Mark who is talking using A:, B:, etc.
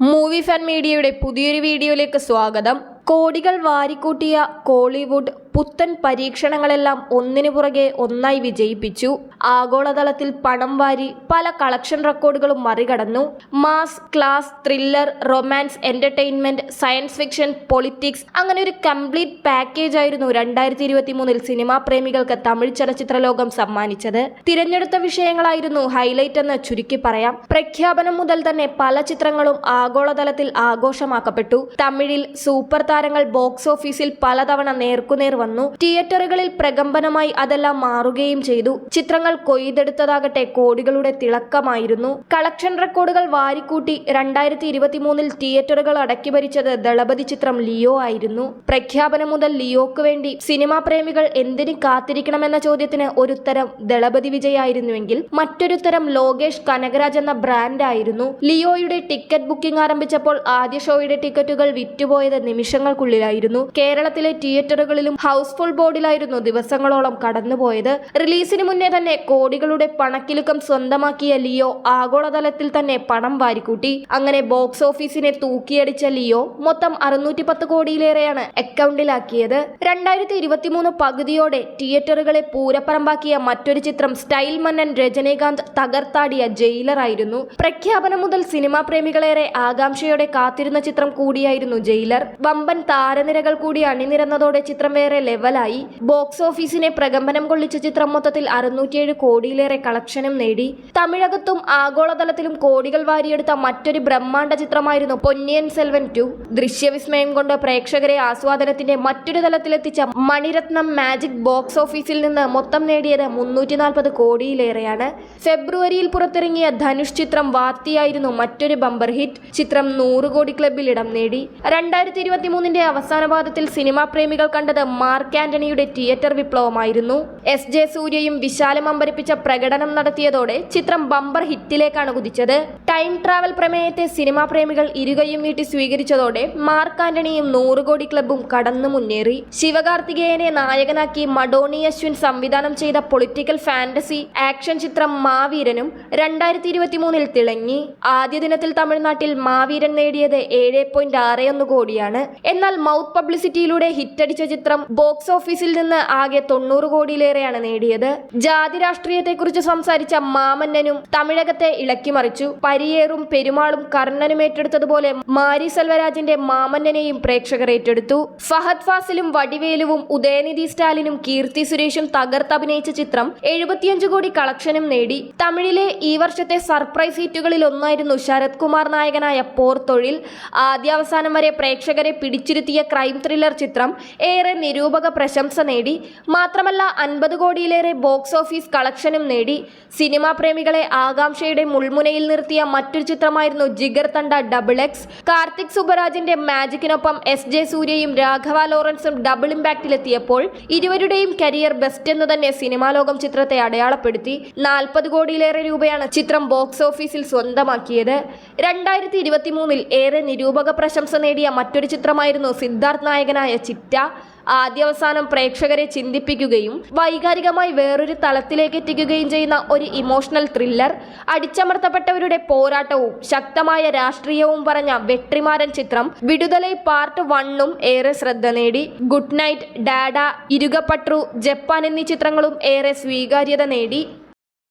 A: Movie fan മീഡിയയുടെ പുതിയൊരു വീഡിയോയിലേക്ക് സ്വാഗതം. കോടികൾ വാരിക്കൂട്ടിയ കോളിവുഡ് പുത്തൻ പരീക്ഷണങ്ങളെല്ലാം ഒന്നിനു പുറകെ ഒന്നായി വിജയിപ്പിച്ചു. ആഗോളതലത്തിൽ പണം വാരി പല കളക്ഷൻ റെക്കോർഡുകളും മറികടന്നു. Mass class thriller romance entertainment science fiction politics അങ്ങനെ ഒരു കംപ്ലീറ്റ് പാക്കേജ് ആയിരുന്നു രണ്ടായിരത്തി ഇരുപത്തി മൂന്നിൽ സിനിമാ പ്രേമികൾക്ക് തമിഴ് ചലച്ചിത്ര ലോകം സമ്മാനിച്ചത്. തിരഞ്ഞെടുത്ത വിഷയങ്ങളായിരുന്നു ഹൈലൈറ്റ് എന്ന് ചുരുക്കി പറയാം. പ്രഖ്യാപനം മുതൽ തന്നെ പല ചിത്രങ്ങളും ആഗോളതലത്തിൽ ആഘോഷമാക്കപ്പെട്ടു. തമിഴിൽ സൂപ്പർ താരങ്ങൾ ബോക്സ് ഓഫീസിൽ പലതവണ നേർക്കുനേർ വന്നു. തിയേറ്ററുകളിൽ പ്രകമ്പനമായി അതെല്ലാം മാറുകയും ചെയ്തു. ചിത്രങ്ങൾ കൊയ്തെടുത്തതാകട്ടെ കോടികളുടെ തിളക്കമായിരുന്നു. കളക്ഷൻ റെക്കോർഡുകൾ വാരിക്കൂട്ടി രണ്ടായിരത്തി ഇരുപത്തിമൂന്നിൽ തിയേറ്ററുകൾ അടക്കി ഭരിച്ചത് ദളപതി ചിത്രം ലിയോ ആയിരുന്നു. പ്രഖ്യാപനം മുതൽ ലിയോക്ക് വേണ്ടി സിനിമാ പ്രേമികൾ എന്തിന് കാത്തിരിക്കണമെന്ന ചോദ്യത്തിന് ഒരുത്തരം ദളപതി വിജയായിരുന്നുവെങ്കിൽ മറ്റൊരുത്തരം ലോകേഷ് കനകരാജ് എന്ന ബ്രാൻഡായിരുന്നു ലിയോയുടെ ടിക്കറ്റ് ബുക്കിംഗ് ആരംഭിച്ചപ്പോൾ ആദ്യ ഷോയുടെ ടിക്കറ്റുകൾ വിറ്റുപോയത് നിമിഷങ്ങൾക്കുള്ളിലായിരുന്നു. കേരളത്തിലെ തിയേറ്ററുകളിലും ഹൗസ്ഫുൾ ബോർഡിലായിരുന്നു ദിവസങ്ങളോളം കടന്നുപോയത്. റിലീസിന് മുന്നേ തന്നെ കോടികളുടെ പണക്കിലുക്കം സ്വന്തമാക്കിയ ലിയോ ആഗോളതലത്തിൽ തന്നെ പണം വാരിക്കൂട്ടി. അങ്ങനെ ബോക്സ് ഓഫീസിനെ തൂക്കിയടിച്ച ലിയോ മൊത്തം അറുന്നൂറ്റി പത്ത് കോടിയിലേറെയാണ് അക്കൗണ്ടിലാക്കിയത്. രണ്ടായിരത്തി ഇരുപത്തിമൂന്ന് പകുതിയോടെ തിയേറ്ററുകളെ പൂരപ്പറമ്പാക്കിയ മറ്റൊരു ചിത്രം സ്റ്റൈൽ മന്നൻ രജനീകാന്ത് തകർത്താടിയ ജയിലറായിരുന്നു പ്രഖ്യാപനം മുതൽ സിനിമാ പ്രേമികളേറെ ആകാംക്ഷയോടെ കാത്തിരുന്ന ചിത്രം കൂടിയായിരുന്നു ജയിലർ. വമ്പൻ താരനിരകൾ കൂടി അണിനിരന്നതോടെ ചിത്രം വേറെ ലെവലായി ബോക്സ് ഓഫീസിനെ പ്രകമ്പനം കൊള്ളിച്ച ചിത്രം മൊത്തത്തിൽ അറുന്നൂറ്റിയേഴ് കോടിയിലേറെ കളക്ഷനും നേടി. തമിഴകത്തും ആഗോളതലത്തിലും കോടികൾ വാരിയെടുത്ത മറ്റൊരു ബ്രഹ്മാണ്ഡ ചിത്രമായിരുന്നു പൊന്നിയൻ സെൽവൻ ടു ദൃശ്യവിസ്മയം കൊണ്ട് പ്രേക്ഷകരെ ആസ്വാദനത്തിന്റെ മറ്റൊരു തലത്തിലെത്തിച്ച മണിരത്നം മാജിക് ബോക്സ് ഓഫീസിൽ നിന്ന് മൊത്തം നേടിയത് മുന്നൂറ്റി നാൽപ്പത് കോടിയിലേറെയാണ്. ഫെബ്രുവരിയിൽ പുറത്തിറങ്ങിയ ധനുഷ് ചിത്രം വാർത്തയായിരുന്നു മറ്റൊരു ബമ്പർ ഹിറ്റ് ചിത്രം നൂറ് കോടി ക്ലബിൽ ഇടം നേടി. രണ്ടായിരത്തി ഇരുപത്തി മൂന്നിന്റെ അവസാന പാദത്തിൽ സിനിമാ പ്രേമികൾ കണ്ടത് മാർക്ക് ആന്റണിയുടെ തിയേറ്റർ വിപ്ലവമായിരുന്നു. എസ് ജെ സൂര്യയും വിശാലം അമ്പരിപ്പിച്ച പ്രകടനം നടത്തിയതോടെ ചിത്രം ബമ്പർ ഹിറ്റിലേക്കാണ് കുതിച്ചത്. ടൈം ട്രാവൽ പ്രമേയത്തെ സിനിമാ പ്രേമികൾ ഇരുകയും നീട്ടി സ്വീകരിച്ചതോടെ മാർക്ക് ആന്റണിയും നൂറ് കോടി ക്ലബും കടന്നു മുന്നേറി. ശിവകാർത്തികേയനെ നായകനാക്കി മഡോണി അശ്വിൻ സംവിധാനം ചെയ്ത പൊളിറ്റിക്കൽ ഫാന്റസി ആക്ഷൻ ചിത്രം മാവീരനും രണ്ടായിരത്തി ഇരുപത്തി മൂന്നിൽ തിളങ്ങി. ആദ്യ ദിനത്തിൽ തമിഴ്നാട്ടിൽ മാവീരൻ നേടിയത് ഏഴ് പോയിന്റ് ആറ് ഒന്ന് കോടിയാണ്. എന്നാൽ മൗത്ത് പബ്ലിസിറ്റിയിലൂടെ ഹിറ്റടിച്ച ചിത്രം ബോക്സ് ഓഫീസിൽ നിന്ന് ആകെ തൊണ്ണൂറ് കോടിയിലേറെയാണ് നേടിയത്. ജാതി രാഷ്ട്രീയത്തെക്കുറിച്ച് സംസാരിച്ച മാമന്നനും തമിഴകത്തെ ഇളക്കിമറിച്ചു പരിയേറും പെരുമാളും കർണനും ഏറ്റെടുത്തതുപോലെ മാരി സെൽവരാജിന്റെ മാമന്നനെയും പ്രേക്ഷകർ ഏറ്റെടുത്തു. ഫഹദ് ഫാസിലും വടിവേലുവും ഉദയനിധി സ്റ്റാലിനും കീർത്തി സുരേഷും തകർത്തഭിനയിച്ച ചിത്രം എഴുപത്തിയഞ്ച് കോടി കളക്ഷനും നേടി. തമിഴിലെ ഈ വർഷത്തെ സർപ്രൈസ് ഹിറ്റുകളിൽ ഒന്നായിരുന്നു ശരത് കുമാർ നായകനായ പോർ തൊഴിൽ ആദ്യാവസാനം വരെ പ്രേക്ഷകരെ പിടിച്ചിരുത്തിയ ക്രൈം ത്രില്ലർ ചിത്രം ഏറെ നിരൂപക പ്രശംസ നേടി. മാത്രമല്ല അൻപത് കോടിയിലേറെ ബോക്സ് ഓഫീസ് കളക്ഷനും നേടി. സിനിമാ പ്രേമികളെ ആകാംക്ഷയുടെ മുൾമുനയിൽ നിർത്തിയ മറ്റൊരു ചിത്രമായിരുന്നു ജിഗർ തണ്ട ഡബിൾ എക്സ്. കാർത്തിക് സുബരാജിന്റെ മാജിക്കിനൊപ്പം എസ് ജെ സൂര്യയും രാഘവ ലോറൻസും ഡബിൾ ഇമ്പാക്റ്റിലെത്തിയപ്പോൾ ഇരുവരുടെയും കരിയർ ബെസ്റ്റ് എന്ന് തന്നെ സിനിമാ ലോകം ചിത്രത്തെ അടയാളപ്പെടുത്തി. നാൽപ്പത് കോടിയിലേറെ രൂപയാണ് ചിത്രം ബോക്സ് ഓഫീസിൽ സ്വന്തമാക്കിയത്. രണ്ടായിരത്തി ഇരുപത്തി മൂന്നിൽ ഏറെ നിരൂപക പ്രശംസ നേടിയ മറ്റൊരു ചിത്രമായിരുന്നു സിദ്ധാർത്ഥ് നായകനായ ചിറ്റ. ആദ്യാവസാനം പ്രേക്ഷകരെ ചിന്തിപ്പിക്കുകയും വൈകാരികമായി വേറൊരു തലത്തിലേക്ക് എത്തിക്കുകയും ചെയ്യുന്ന ഒരു ഇമോഷണൽ ത്രില്ലർ അടിച്ചമർത്തപ്പെട്ടവരുടെ പോരാട്ടവും ശക്തമായ രാഷ്ട്രീയവും പറഞ്ഞ വെട്രിമാരൻ ചിത്രം വിടുതലൈ പാർട്ട് വണ്ണും ഏറെ ശ്രദ്ധ നേടി. Good night Dada Irugapatru Japan എന്നീ ചിത്രങ്ങളും ഏറെ സ്വീകാര്യത നേടി.